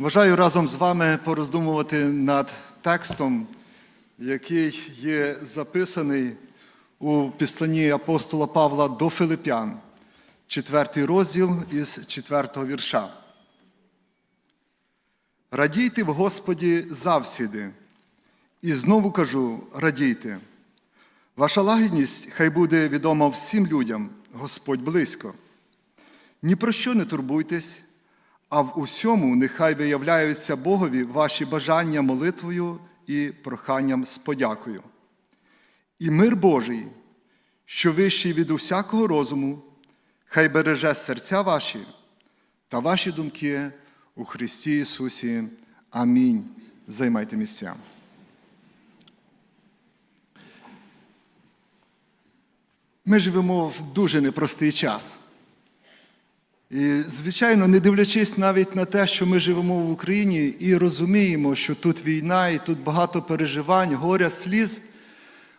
Бажаю разом з вами пороздумувати над текстом, який є записаний у післанні апостола Павла до Филип'ян, четвертий розділ із четвертого вірша. Радійте в Господі завсіди. І знову кажу: радійте. Ваша лагідність хай буде відома всім людям, Господь близько. Ні про що не турбуйтесь, а в усьому нехай виявляються Богові ваші бажання молитвою і проханням з подякою. І мир Божий, що вищий від усякого розуму, хай береже серця ваші та ваші думки у Христі Ісусі. Амінь. Займайте місця. Ми живемо в дуже непростий час. І, звичайно, не дивлячись навіть на те, що ми живемо в Україні і розуміємо, що тут війна, і тут багато переживань, горя, сліз.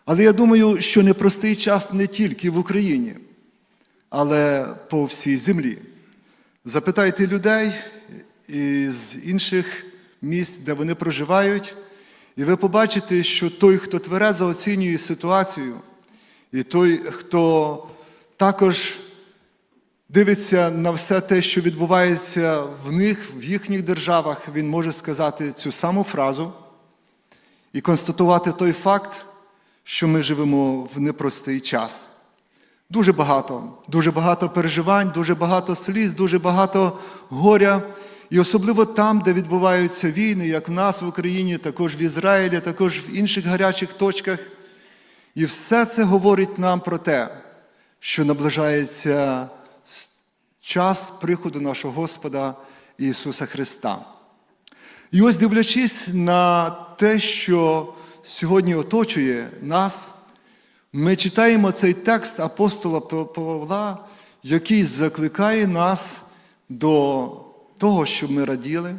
Але я думаю, що непростий час не тільки в Україні, але по всій землі. Запитайте людей із інших місць, де вони проживають, і ви побачите, що той, хто тверезо оцінює ситуацію, і той, хто також дивиться на все те, що відбувається в них, в їхніх державах, він може сказати цю саму фразу і констатувати той факт, що ми живемо в непростий час. Дуже багато, дуже багато переживань, дуже багато сліз, дуже багато горя. І особливо там, де відбуваються війни, як в нас в Україні, також в Ізраїлі, також в інших гарячих точках. І все це говорить нам про те, що наближається час приходу нашого Господа Ісуса Христа. І ось дивлячись на те, що сьогодні оточує нас, ми читаємо цей текст апостола Павла, який закликає нас до того, щоб ми раділи,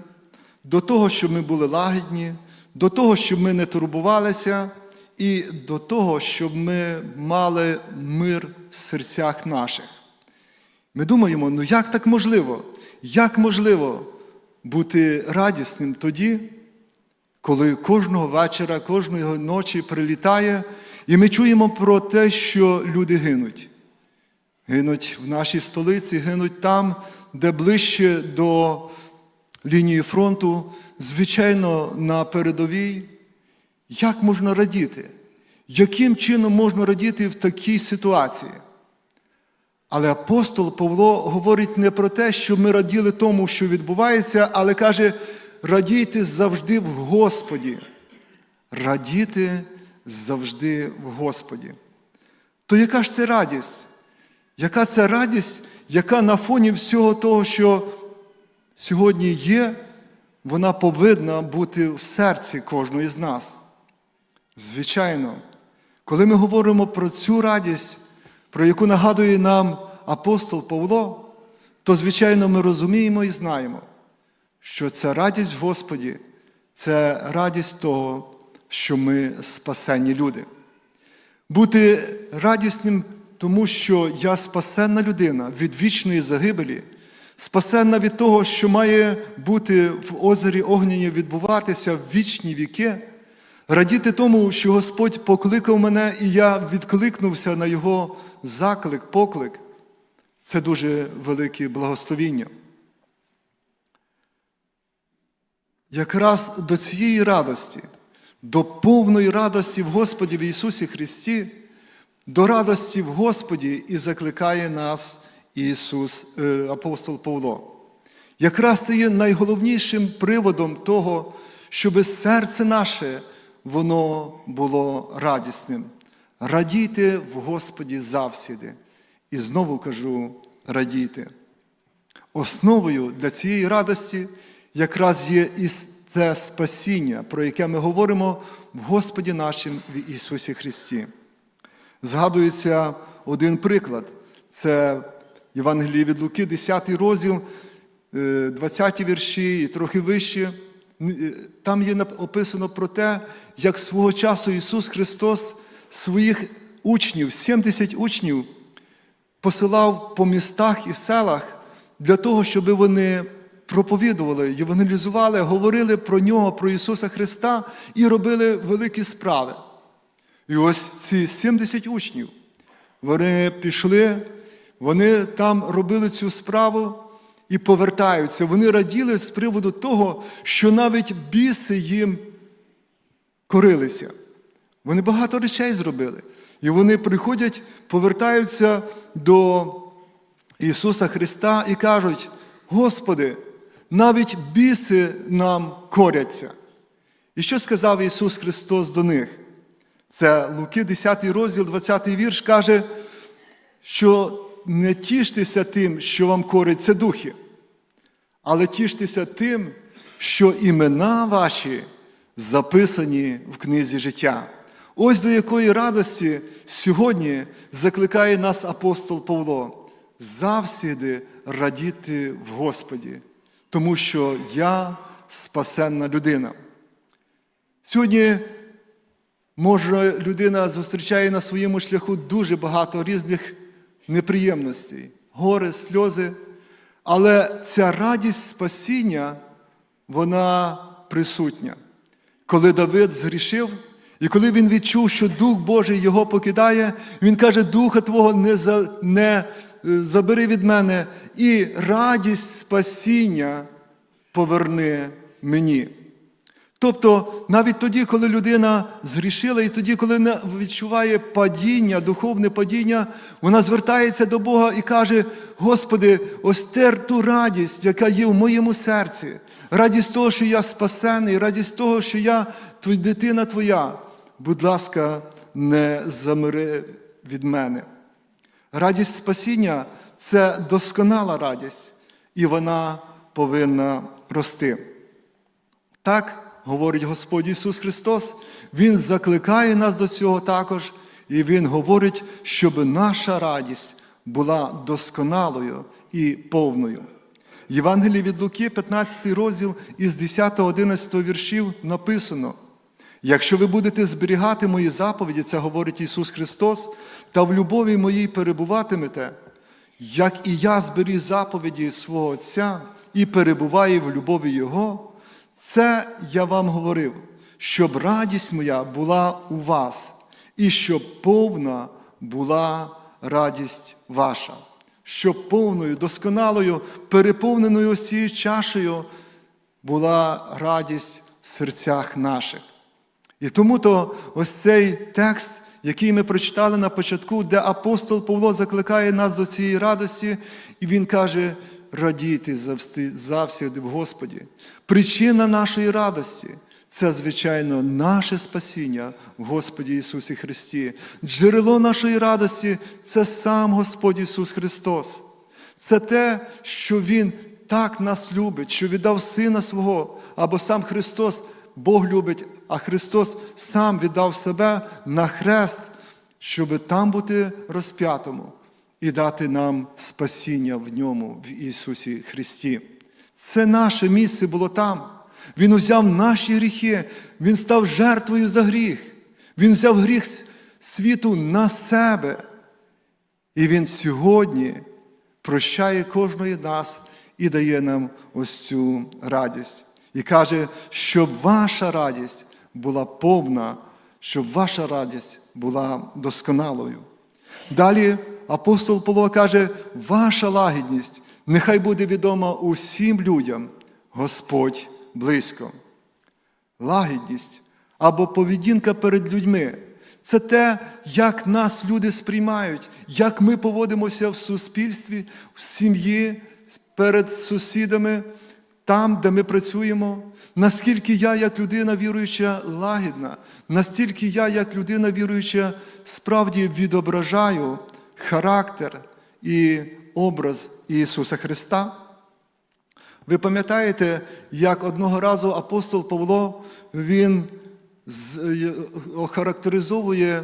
до того, щоб ми були лагідні, до того, щоб ми не турбувалися, і до того, щоб ми мали мир в серцях наших. Ми думаємо, ну як так можливо? Як можливо бути радісним тоді, коли кожного вечора, кожної ночі прилітає, і ми чуємо про те, що люди гинуть. Гинуть в нашій столиці, гинуть там, де ближче до лінії фронту, звичайно, на передовій. Як можна радіти? Яким чином можна радіти в такій ситуації? Але апостол Павло говорить не про те, що ми раділи тому, що відбувається, але каже: радійте завжди в Господі. Радіти завжди в Господі. То яка ж це радість? Яка це радість, яка на фоні всього того, що сьогодні є, вона повинна бути в серці кожного з нас? Звичайно, коли ми говоримо про цю радість, про яку нагадує нам апостол Павло, то, звичайно, ми розуміємо і знаємо, що ця радість в Господі це радість того, що ми спасенні люди. Бути радісним, тому що я спасенна людина від вічної загибелі, спасенна від того, що має бути в озері Огняні відбуватися в вічні віки. Радіти тому, що Господь покликав мене, і я відкликнувся на Його заклик, поклик. Це дуже велике благословіння. Якраз до цієї радості, до повної радості в Господі в Ісусі Христі, до радості в Господі і закликає нас Ісус, е, апостол Павло. Якраз це є найголовнішим приводом того, щоб серце наше воно було радісним. Радійте в Господі завсіди. І знову кажу, радійте. Основою для цієї радості якраз є і це спасіння, про яке ми говоримо в Господі нашим в Ісусі Христі. Згадується один приклад. Це Євангеліє від Луки, 10 розділ, 20 вірші і трохи вище. Там є описано про те, як свого часу Ісус Христос своїх учнів, 70 учнів, посилав по містах і селах для того, щоб вони проповідували, євангелізували, говорили про нього, про Ісуса Христа і робили великі справи. І ось ці 70 учнів, вони пішли, вони там робили цю справу і повертаються. Вони раділи з приводу того, що навіть біси їм корилися. Вони багато речей зробили. І вони приходять, повертаються до Ісуса Христа і кажуть: Господи, навіть біси нам коряться. І що сказав Ісус Христос до них? Це Луки, 10 розділ, 20 вірш каже, що не тіштеся тим, що вам кориться духи, але тіштеся тим, що імена ваші записані в книзі життя. Ось до якої радості сьогодні закликає нас апостол Павло завсіди радіти в Господі, тому що я спасенна людина. Сьогодні, може, людина зустрічає на своєму шляху дуже багато різних неприємностей, гори, сльози, але ця радість спасіння, вона присутня. Коли Давид згрішив, і коли він відчув, що Дух Божий його покидає, він каже: Духа Твого не, за, не е, забери від мене, і радість спасіння поверни мені. Тобто, навіть тоді, коли людина згрішила, і тоді, коли вона відчуває падіння, духовне падіння, вона звертається до Бога і каже: Господи, ось тер ту радість, яка є в моєму серці, радість того, що я спасений, радість того, що я дитина Твоя. Будь ласка, не замири від мене. Радість спасіння це досконала радість, і вона повинна рости. Так говорить Господь Ісус Христос, Він закликає нас до цього також, і Він говорить, щоб наша радість була досконалою і повною. Євангелії від Луки, 15 розділ із 10-11 віршів написано: Якщо ви будете зберігати мої заповіді, це говорить Ісус Христос, та в любові моїй перебуватимете, як і я зберіг заповіді свого Отця і перебуваю в любові Його, це я вам говорив, щоб радість моя була у вас, і щоб повна була радість ваша, щоб повною, досконалою, переповненою ось цією чашею була радість в серцях наших. І тому то ось цей текст, який ми прочитали на початку, де апостол Павло закликає нас до цієї радості, і він каже: радійте завжди- завсігди в Господі. Причина нашої радості це, звичайно, наше спасіння в Господі Ісусі Христі. Джерело нашої радості це сам Господь Ісус Христос. Це те, що Він так нас любить, що віддав Сина свого, або сам Христос, Бог любить, а Христос сам віддав себе на хрест, щоб там бути розп'ятому і дати нам спасіння в ньому, в Ісусі Христі. Це наше місце було там. Він узяв наші гріхи, Він став жертвою за гріх. Він взяв гріх світу на себе. І Він сьогодні прощає кожної нас і дає нам ось цю радість. І каже, щоб ваша радість була повна, щоб ваша радість була досконалою. Далі апостол Павло каже, ваша лагідність нехай буде відома усім людям, Господь близько. Лагідність або поведінка перед людьми це те, як нас люди сприймають, як ми поводимося в суспільстві, в сім'ї, перед сусідами, там, де ми працюємо. Наскільки я, як людина віруюча, лагідна, настільки я, як людина віруюча, справді відображаю характер і образ Ісуса Христа. Ви пам'ятаєте, як одного разу апостол Павло він е, охарактеризовує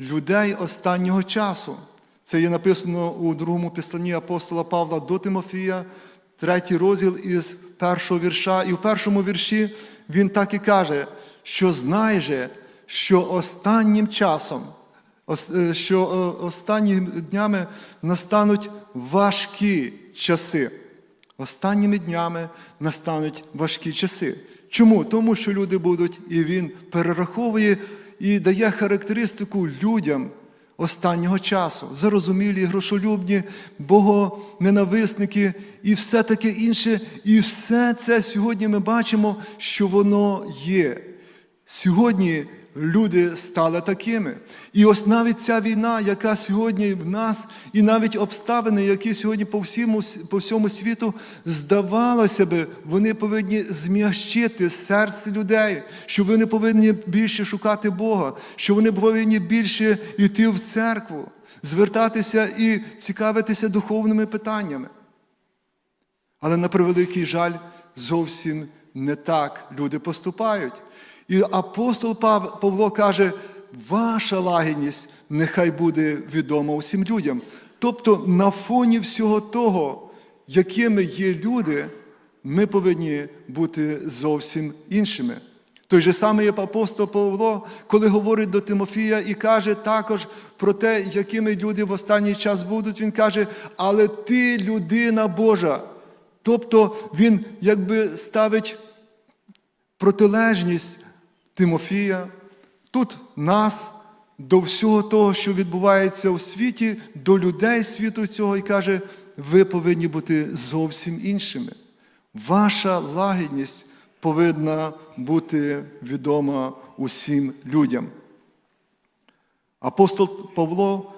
людей останнього часу. Це є написано у другому післанні апостола Павла до Тимофія, третій розділ із першого вірша. І в першому вірші він так і каже, що знай же, що останнім часом, що е, останніми днями настануть важкі часи. останніми днями настануть важкі часи. Чому? Тому що люди будуть, і він перераховує і дає характеристику людям останнього часу. Зарозумілі, грошолюбні, богоненависники і все таке інше. І все це сьогодні ми бачимо, що воно є. Сьогодні люди стали такими. І ось навіть ця війна, яка сьогодні в нас, і навіть обставини, які сьогодні по всьому, по всьому світу, здавалося би, вони повинні зм'ящити серце людей, що вони повинні більше шукати Бога, що вони повинні більше йти в церкву, звертатися і цікавитися духовними питаннями. Але на превеликий жаль, зовсім не так люди поступають. І апостол Пав- Павло каже, ваша лагідність нехай буде відома усім людям. Тобто на фоні всього того, якими є люди, ми повинні бути зовсім іншими. Той же самий апостол Павло, коли говорить до Тимофія і каже також про те, якими люди в останній час будуть, він каже, але ти людина Божа. Тобто він якби ставить протилежність Тимофія, тут нас до всього того, що відбувається у світі, до людей світу цього, і каже, ви повинні бути зовсім іншими. Ваша лагідність повинна бути відома усім людям. Апостол Павло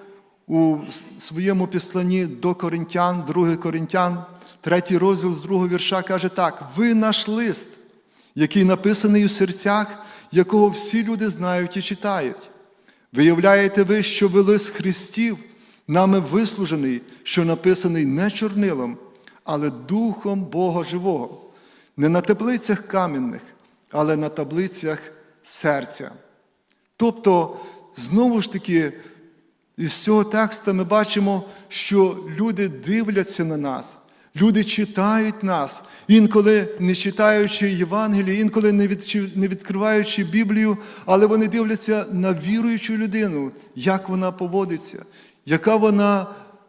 у своєму післанні до Коринтян, 2 Коринтян, третій розділ з другого вірша каже так: ви наш лист, який написаний у серцях, якого всі люди знають і читають. Виявляєте ви, що ви лист Христів, нами вислужений, що написаний не чорнилом, але Духом Бога Живого, не на таблицях камінних, але на таблицях серця. Тобто, знову ж таки, із цього текста ми бачимо, що люди дивляться на нас, люди читають нас, інколи не читаючи Євангеліє, інколи не відкриваючи Біблію, але вони дивляться на віруючу людину, як вона поводиться, яка вона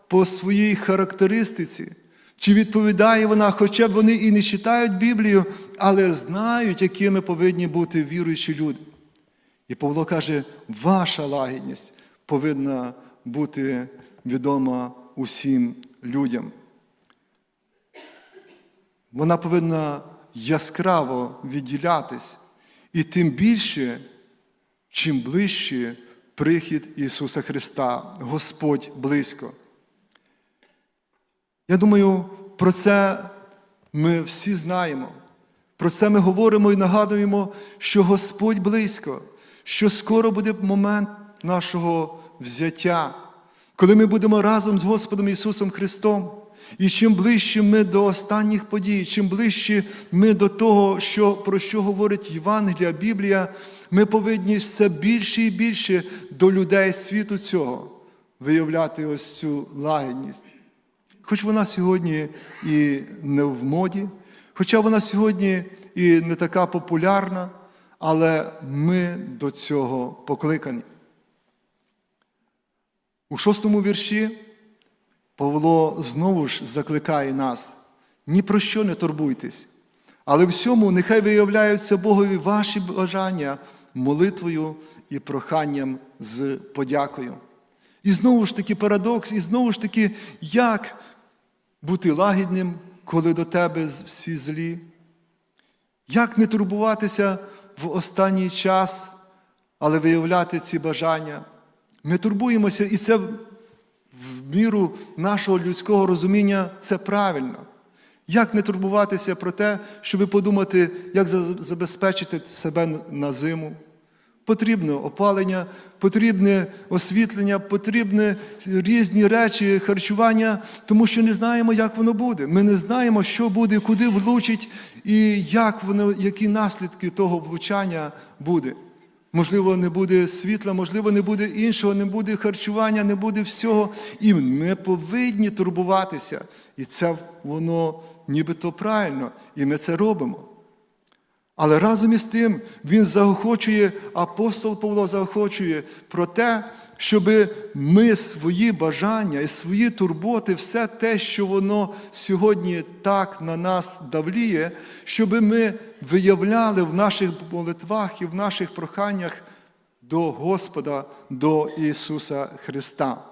по своїй характеристиці. Чи відповідає вона, хоча б вони і не читають Біблію, але знають, якими повинні бути віруючі люди. І Павло каже, ваша лагідність повинна бути відома усім людям. Вона повинна яскраво відділятись. І тим більше, чим ближче прихід Ісуса Христа, Господь близько. Я думаю, про це ми всі знаємо. Про це ми говоримо і нагадуємо, що Господь близько, що скоро буде момент нашого взяття, коли ми будемо разом з Господом Ісусом Христом. І чим ближче ми до останніх подій, чим ближче ми до того, що, про що говорить Євангелія, Біблія, ми повинні все більше і більше до людей світу цього виявляти ось цю лагідність. Хоч вона сьогодні і не в моді, хоча вона сьогодні і не така популярна, але ми до цього покликані. У шостому вірші Павло знову ж закликає нас: ні про що не турбуйтесь, але всьому нехай виявляються Богові ваші бажання молитвою і проханням з подякою. І знову ж таки парадокс, і знову ж таки, як бути лагідним, коли до тебе всі злі? Як не турбуватися в останній час, але виявляти ці бажання? Ми турбуємося, і це міру нашого людського розуміння це правильно. Як не турбуватися про те, щоб подумати, як забезпечити себе на зиму? Потрібно опалення, потрібне освітлення, потрібні різні речі, харчування, тому що не знаємо, як воно буде. Ми не знаємо, що буде, куди влучить і як воно, які наслідки того влучання буде. Можливо, не буде світла, можливо, не буде іншого, не буде харчування, не буде всього. І ми повинні турбуватися. І це воно нібито правильно, і ми це робимо. Але разом із тим він заохочує, апостол Павло заохочує про те, щоб ми свої бажання і свої турботи, все те, що воно сьогодні так на нас давліє, щоб ми виявляли в наших молитвах і в наших проханнях до Господа, до Ісуса Христа.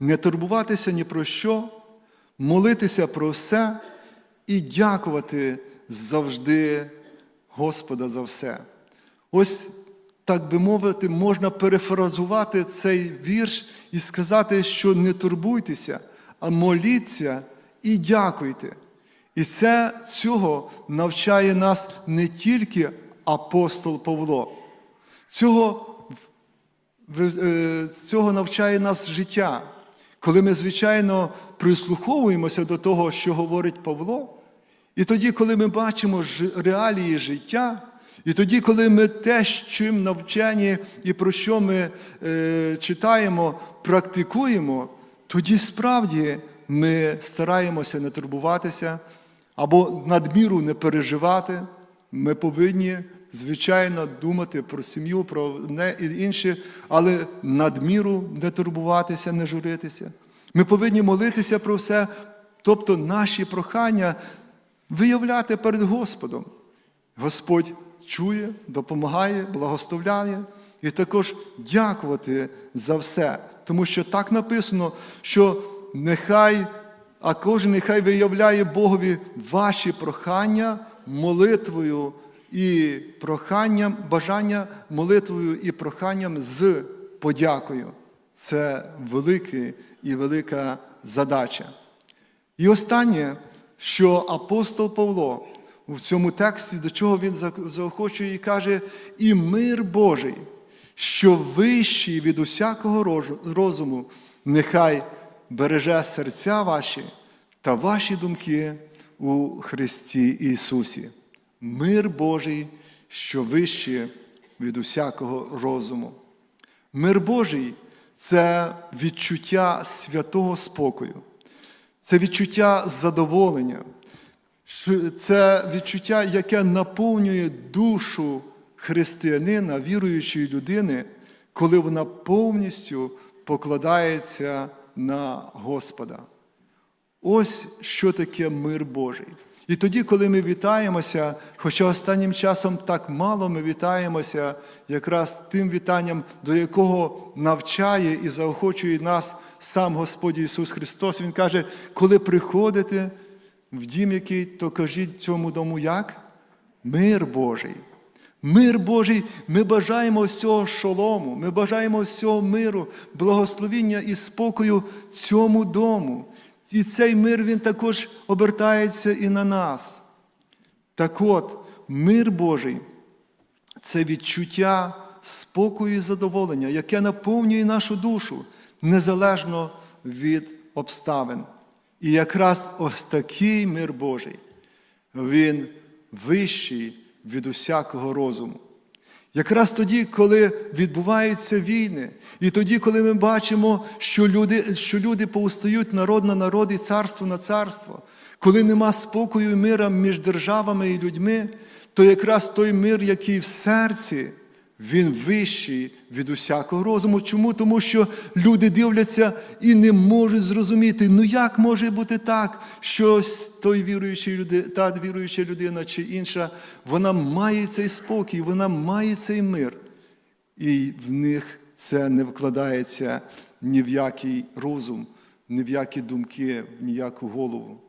Не турбуватися ні про що, молитися про все і дякувати завжди Господа за все. Ось, так би мовити, можна перефразувати цей вірш і сказати, що не турбуйтеся, а моліться і дякуйте. І це цього навчає нас не тільки апостол Павло. Цього е, Цього навчає нас життя. Коли ми, звичайно, прислуховуємося до того, що говорить Павло, і тоді, коли ми бачимо реалії життя, і тоді, коли ми те, чим навчені і про що ми е, читаємо, практикуємо, тоді справді ми стараємося не турбуватися або надміру не переживати. Ми повинні, звичайно, думати про сім'ю, про не і інше, але надміру не турбуватися, не журитися. Ми повинні молитися про все, тобто наші прохання виявляти перед Господом. Господь чує, допомагає, благословляє і також дякувати за все. Тому що так написано, що нехай, а кожен нехай виявляє Богові ваші прохання молитвою і проханням, бажання молитвою і проханням з подякою. Це велика і велика задача. І останнє, що апостол Павло у цьому тексті, до чого він заохочує і каже, і мир Божий, що вищий від усякого розуму, нехай береже серця ваші та ваші думки у Христі Ісусі. Мир Божий, що вищий від усякого розуму. Мир Божий це відчуття святого спокою, це відчуття задоволення, це відчуття, яке наповнює душу християнина, віруючої людини, коли вона повністю покладається на Господа. Ось що таке мир Божий. І тоді, коли ми вітаємося, хоча останнім часом так мало ми вітаємося якраз тим вітанням, до якого навчає і заохочує нас сам Господь Ісус Христос, Він каже, коли приходите в дім який, то кажіть цьому дому як? Мир Божий. Мир Божий, ми бажаємо ось цього шолому, ми бажаємо ось цього миру, благословіння і спокою цьому дому. І цей мир він також обертається і на нас. Так от, мир Божий це відчуття спокою і задоволення, яке наповнює нашу душу незалежно від обставин. І якраз ось такий мир Божий, він вищий від усякого розуму. Якраз тоді, коли відбуваються війни, і тоді, коли ми бачимо, що люди, що люди повстають народ на народ і царство на царство, коли нема спокою і мира між державами і людьми, то якраз той мир, який в серці, він вищий від усякого розуму. Чому? Тому що люди дивляться і не можуть зрозуміти, ну як може бути так, що той віруючий люди, та віруюча людина чи інша, вона має цей спокій, вона має цей мир. І в них це не вкладається ні в який розум, ні в які думки, в ніяку голову.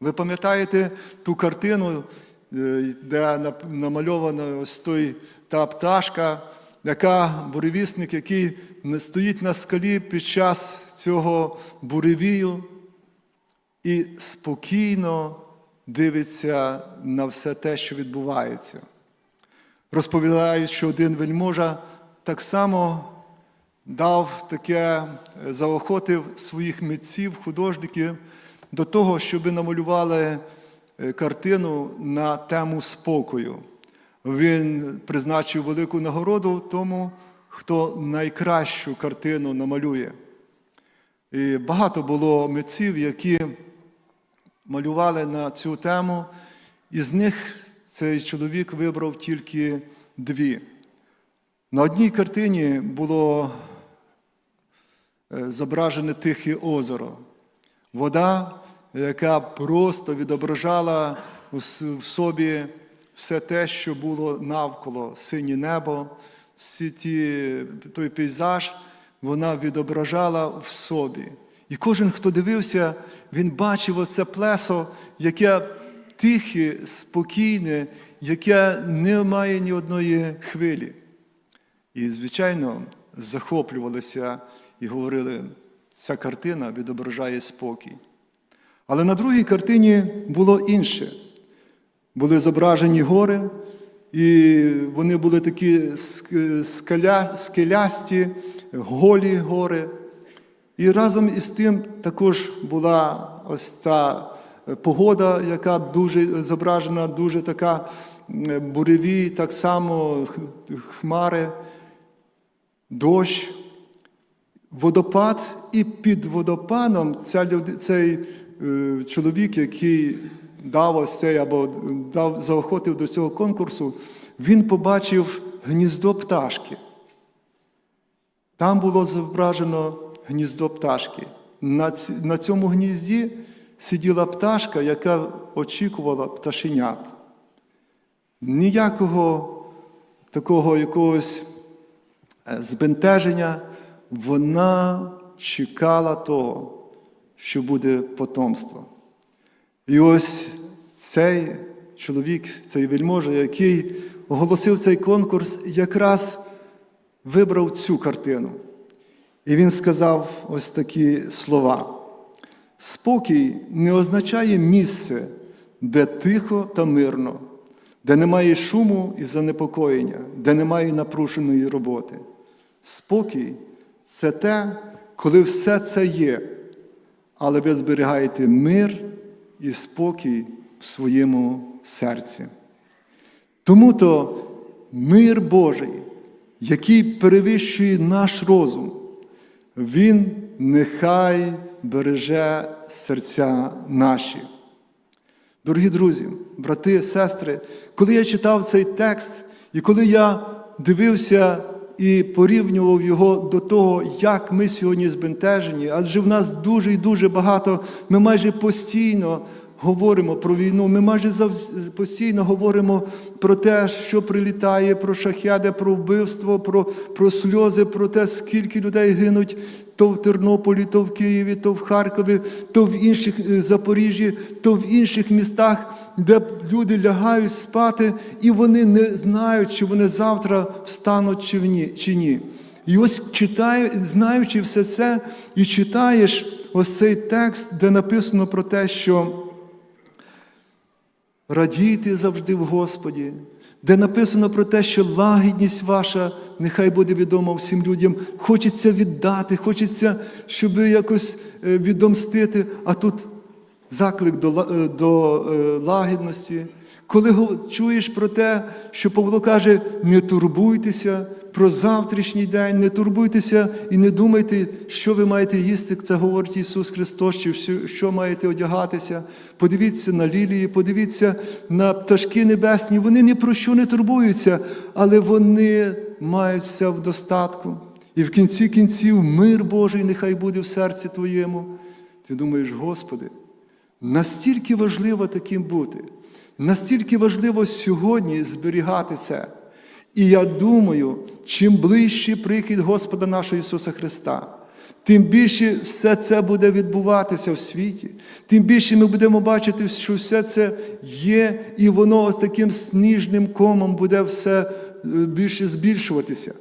Ви пам'ятаєте ту картину, е, де намальована ось той та пташка, яка буревісник, який не стоїть на скалі під час цього буревію і спокійно дивиться на все те, що відбувається. Розповідають, що один вельможа так само дав таке, е, заохотив своїх митців, художників до того, щоб намалювали е, картину на тему спокою. Він призначив велику нагороду тому, хто найкращу картину намалює. І багато було митців, які малювали на цю тему, і з них цей чоловік вибрав тільки дві. На одній картині було е, зображене Тихе озеро. Вода, яка просто відображала в собі все те, що було навколо, синє небо, всі ті, той пейзаж, вона відображала в собі. І кожен, хто дивився, він бачив оце плесо, яке тихе, спокійне, яке не має ні одної хвилі. І, звичайно, захоплювалися і говорили, ця картина відображає спокій. Але на другій картині було інше. Були зображені гори, і вони були такі ск- скаля, скелясті, голі гори. І разом із тим також була ось та погода, яка дуже зображена, дуже така буреві, так само хмари, дощ, водопад, і під водопадом цей е, чоловік, який дав ось цей або дав, заохотив до цього конкурсу, він побачив гніздо пташки. Там було зображено гніздо пташки. На, на цьому гнізді сиділа пташка, яка очікувала пташенят. Ніякого такого якогось е, збентеження, вона чекала того, що буде потомство. І ось цей чоловік, цей вельможа, який оголосив цей конкурс, якраз вибрав цю картину. І він сказав ось такі слова. Спокій не означає місце, де тихо та мирно, де немає шуму і занепокоєння, де немає напрушеної роботи. Спокій це те, коли все це є, але ви зберігаєте мир і спокій в своєму серці. Тому то мир Божий, який перевищує наш розум, він нехай береже серця наші. Дорогі друзі, брати, сестри, коли я читав цей текст, і коли я дивився і порівнював його до того, як ми сьогодні збентежені, адже в нас дуже і дуже багато, ми майже постійно говоримо про війну, ми майже завз- постійно говоримо про те, що прилітає, про шахеди, про вбивство, про, про сльози, про те, скільки людей гинуть то в Тернополі, то в Києві, то в Харкові, то в інших е, Запоріжжі, то в інших містах, де люди лягають спати, і вони не знають, чи вони завтра встануть чи ні. І ось читаю, знаючи все це, і читаєш ось цей текст, де написано про те, що радійте завжди в Господі, де написано про те, що лагідність ваша нехай буде відома всім людям. Хочеться віддати, хочеться, щоб якось е, відомстити, а тут заклик до, е, до е, лагідності. Коли чуєш про те, що Павло каже, не турбуйтеся про завтрашній день, не турбуйтеся і не думайте, що ви маєте їсти, це говорить Ісус Христос, чи що- маєте одягатися. Подивіться на лілії, подивіться на пташки небесні. Вони ні про що не турбуються, але вони мають все в достатку. І в кінці кінців мир Божий нехай буде в серці твоєму. Ти думаєш, Господи, Настільки важливо таким бути, настільки важливо сьогодні зберігати це. І я думаю, чим ближче прихід Господа нашого Ісуса Христа, тим більше все це буде відбуватися в світі, тим більше ми будемо бачити, що все це є, і воно ось таким сніжним комом буде все е, більше збільшуватися.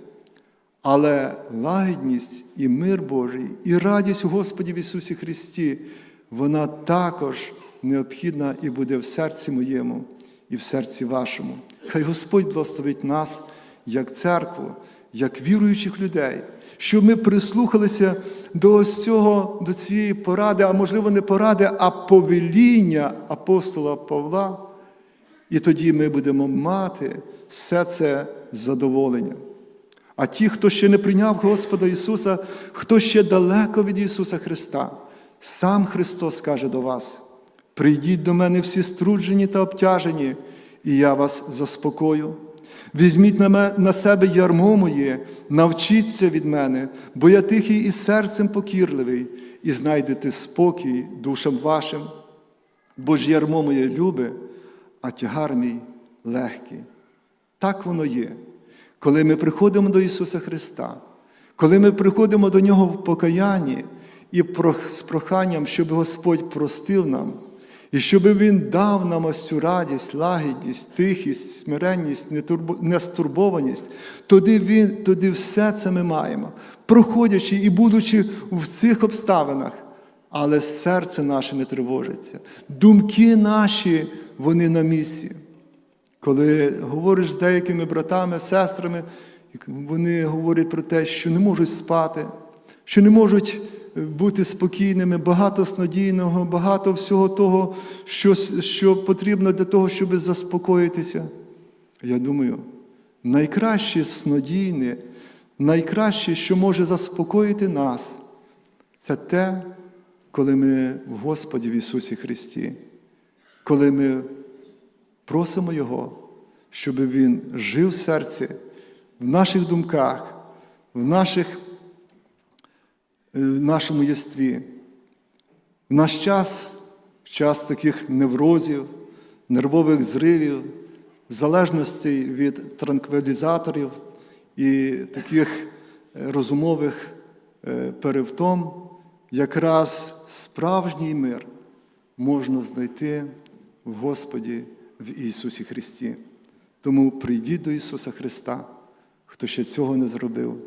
Але лагідність і мир Божий, і радість у Господі в Ісусі Христі, вона також необхідна і буде в серці моєму і в серці вашому. Хай Господь благословить нас як церкву, як віруючих людей, щоб ми прислухалися до ось цього, до цієї поради, а можливо, не поради, а повеління апостола Павла. І тоді ми будемо мати все це задоволення. А ті, хто ще не прийняв Господа Ісуса, хто ще далеко від Ісуса Христа, сам Христос каже до вас: прийдіть до мене всі струджені та обтяжені, і я вас заспокою. Візьміть на, себе ярмо моє, навчіться від мене, бо я тихий і серцем покірливий, і знайдете спокій душам вашим, бо ж ярмо моє любе, а тягар мій легкий. Так воно є. Коли ми приходимо до Ісуса Христа, коли ми приходимо до Нього в покаянні і з проханням, щоб Господь простив нам, і щоб Він дав нам ось цю радість, лагідність, тихість, смиренність, нестурбованість, тоді, він, тоді все це ми маємо, проходячи і будучи в цих обставинах, але серце наше не тривожиться, думки наші, вони на місці. Коли говориш з деякими братами, сестрами, вони говорять про те, що не можуть спати, що не можуть бути спокійними, багато снодійного, багато всього того, що, що потрібно для того, щоб заспокоїтися. Я думаю, найкраще снодійне, найкраще, що може заспокоїти нас, це те, коли ми в Господі в Ісусі Христі, коли ми Просимо Його, щоб Він жив в серці, в наших думках, в, наших, в нашому єстві. В наш час, в час таких неврозів, нервових зривів, залежностей від транквілізаторів і таких е, розумових е, перевтом, якраз справжній мир можна знайти в Господі в Ісусі Христі. Тому прийдіть до Ісуса Христа, хто ще цього не зробив,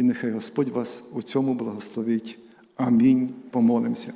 і нехай Господь вас у цьому благословить. Амінь. Помолимося.